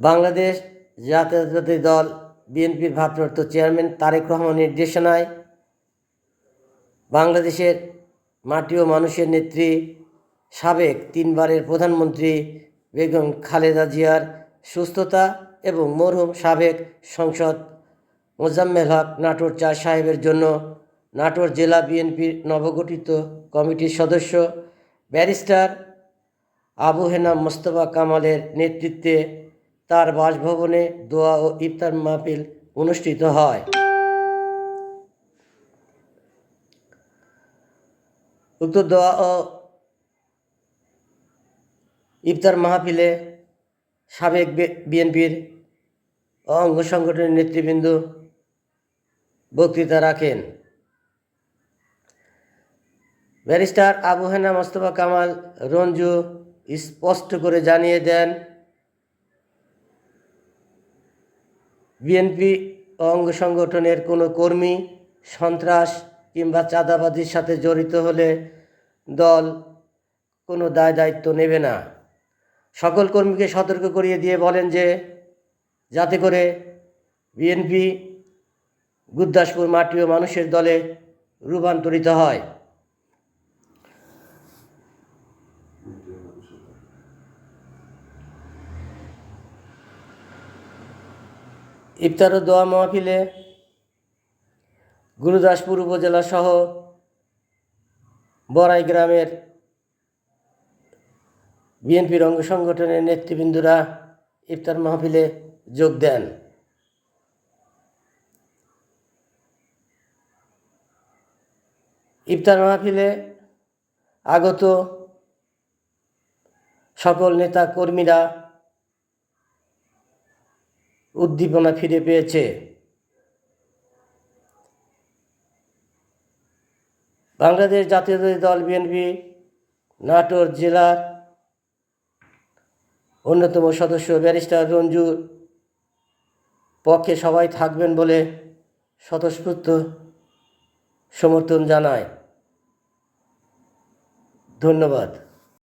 বাংলাদেশ জাতীয়তাবাদী দল বিএনপির ভারপ্রাপ্ত চেয়ারম্যান তারেক রহমান নির্দেশনায় বাংলাদেশের মাটি ও মানুষের নেত্রী সাবেক তিনবারের প্রধানমন্ত্রী বেগম খালেদা জিয়ার সুস্থতা এবং মরহুম সাবেক সংসদ মোজাম্মেল হক নাটোর চা সাহেবের জন্য নাটোর জেলা বিএনপির নবগঠিত কমিটির সদস্য ব্যারিস্টার আবু হেনা মোস্তফা কামালের নেতৃত্বে তার বাসভবনে দোয়া ও ইফতার মাহফিল অনুষ্ঠিত হয়। উক্ত দোয়া ও ইফতার মাহফিলে সাবেক বিএনপির অঙ্গ সংগঠনের নেতৃবৃন্দ বক্তৃতা রাখেন। ব্যারিস্টার আবু হেনা মোস্তফা কামাল রঞ্জু স্পষ্ট করে জানিয়ে দেন বিএনপি অঙ্গ সংগঠনের কোনো কর্মী, সন্ত্রাস কিংবা চাঁদাবাজির সাথে জড়িত হলে দল কোনো দায় দায়িত্ব নেবে না। সকল কর্মীকে সতর্ক করিয়ে দিয়ে বলেন যে, যাতে করে বিএনপি গুরদাসপুর মাটি ও মানুষের দলে রূপান্তরিত হয়। ইফতার ও দোয়া মাহফিলে গুরুদাসপুর উপজেলা সহ বড়াই গ্রামের বিএনপির অঙ্গ সংগঠনের নেতৃবৃন্দরা ইফতার মাহফিলে যোগ দেন। ইফতার মাহফিলে আগত সকল নেতা কর্মীরা উদ্দীপনা ফিরে পেয়েছে। বাংলাদেশ জাতীয়তাবাদী দল বিএনপি, নাটোর জেলার অন্যতম সদস্য ব্যারিস্টার রঞ্জুর পক্ষে সবাই থাকবেন বলে স্বতঃস্ফূর্ত সমর্থন জানায়। ধন্যবাদ।